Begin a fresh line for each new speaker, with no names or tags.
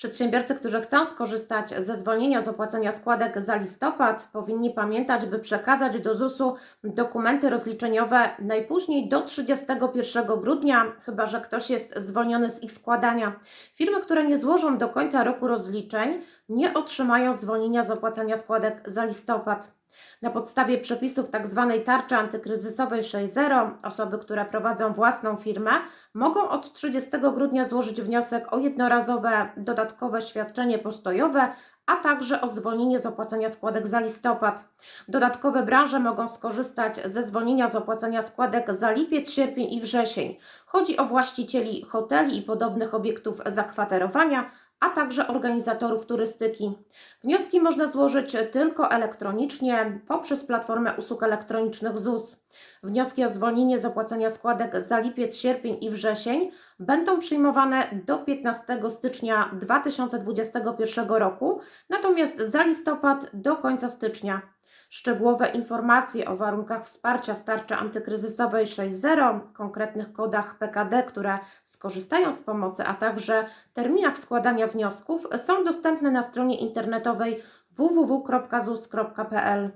Przedsiębiorcy, którzy chcą skorzystać ze zwolnienia z opłacenia składek za listopad, powinni pamiętać, by przekazać do ZUS-u dokumenty rozliczeniowe najpóźniej do 31 grudnia, chyba że ktoś jest zwolniony z ich składania. Firmy, które nie złożą do końca roku rozliczeń, nie otrzymają zwolnienia z opłacania składek za listopad. Na podstawie przepisów tzw. tarczy antykryzysowej 6.0 osoby, które prowadzą własną firmę, mogą od 30 grudnia złożyć wniosek o jednorazowe dodatkowe świadczenie postojowe, a także o zwolnienie z opłacania składek za listopad. Dodatkowe branże mogą skorzystać ze zwolnienia z opłacania składek za lipiec, sierpień i wrzesień. Chodzi o właścicieli hoteli i podobnych obiektów zakwaterowania, a także organizatorów turystyki. Wnioski można złożyć tylko elektronicznie poprzez platformę usług elektronicznych ZUS. Wnioski o zwolnienie z opłacania składek za lipiec, sierpień i wrzesień będą przyjmowane do 15 stycznia 2021 roku, natomiast za listopad do końca stycznia. Szczegółowe informacje o warunkach wsparcia z antykryzysowej 6.0, konkretnych kodach PKD, które skorzystają z pomocy, a także terminach składania wniosków są dostępne na stronie internetowej www.zus.pl.